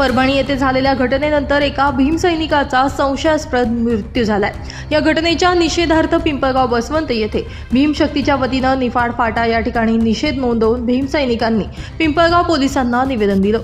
परभणी येथे झालेल्या घटनेनंतर एका भीमसैनिकाचा संशयास्पद मृत्यू झालाय. या घटनेच्या निषेधार्थ पिंपळगाव बसवंत येथे भीमशक्तीच्या वतीनं निफाड फाटा या ठिकाणी निषेध नोंदवून भीमसैनिकांनी पिंपळगाव पोलिसांना निवेदन दिलं.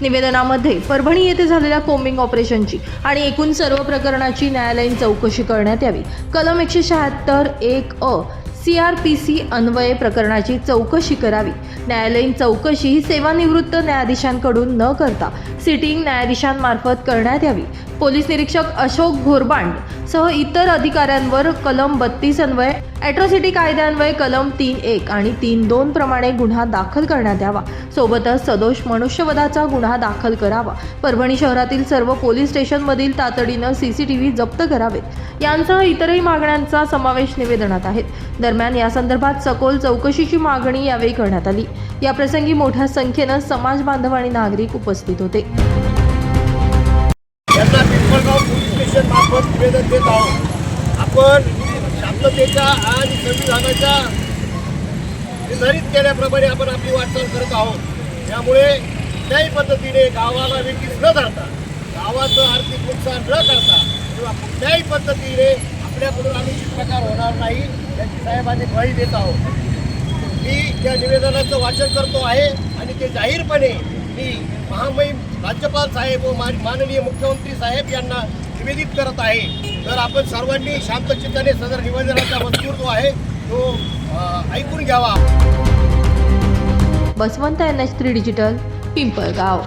निवेदनामध्ये परभणी येथे झालेल्या कोम्बिंग ऑपरेशनची आणि एकूण सर्व प्रकरणाची न्यायालयीन चौकशी करण्यात यावी. कलम एकशे शहात्तर एक अ सी आर पी सी अन्वये प्रकरणाची चौकशी करावी. न्यायालयीन चौकशी ही सेवानिवृत्त न्यायाधीशांकडून न करता सिटिंग न्यायाधीशांमार्फत करण्यात यावी. पोलीस निरीक्षक अशोक घोरबांड सह इतर अधिकाऱ्यांवर कलम बत्तीस अन्वये अॅट्रॉसिटी कायद्यान्वये कलम तीन एक आणि तीन दोन प्रमाणे गुन्हा दाखल करण्यात यावा. सोबतच सदोष मनुष्यवधाचा गुन्हा दाखल करावा. परभणी शहरातील सर्व पोलीस स्टेशनमधील तातडीनं सी सी टी व्ही जप्त करावेत. यांसह इतरही मागण्यांचा समावेश निवेदनात आहेत दरम्यान या संदर्भात सखोल चौकशीची मागणी यावेळी करण्यात आली. याप्रसंगी मोठ्या संख्येनं समाज बांधव आणि नागरिक उपस्थित होते. यांना पिंपळगाव पोलीस स्टेशन मार्फत निवेदन देत आहोत. आपण शांततेच्या आणि संविधानाच्या निर्धारित केल्याप्रमाणे आपण आपली वाटचाल करत आहोत. त्यामुळे कुठल्याही पद्धतीने गावाला वेगळीच न धरता गावाचं आर्थिक नुकसान न करता किंवा कुठल्याही पद्धतीने आपल्याकडून अनुचित प्रकार होणार नाही याची साहेबांनी ग्वाही देत आहोत. मी त्या निवेदनाचं वाचन करतो आहे आणि ते जाहीरपणे मी महामहिम राज्यपाल साहेब व मान- माननीय मुख्यमंत्री साहेब यांना निवेदित करत आहे. तर आपण सर्वांनी शांतचित्ताने सदर निवेदनाचा मजकूर जो आहे तो ऐकून घ्यावा. Basavant N H three digital Pimpalgaon.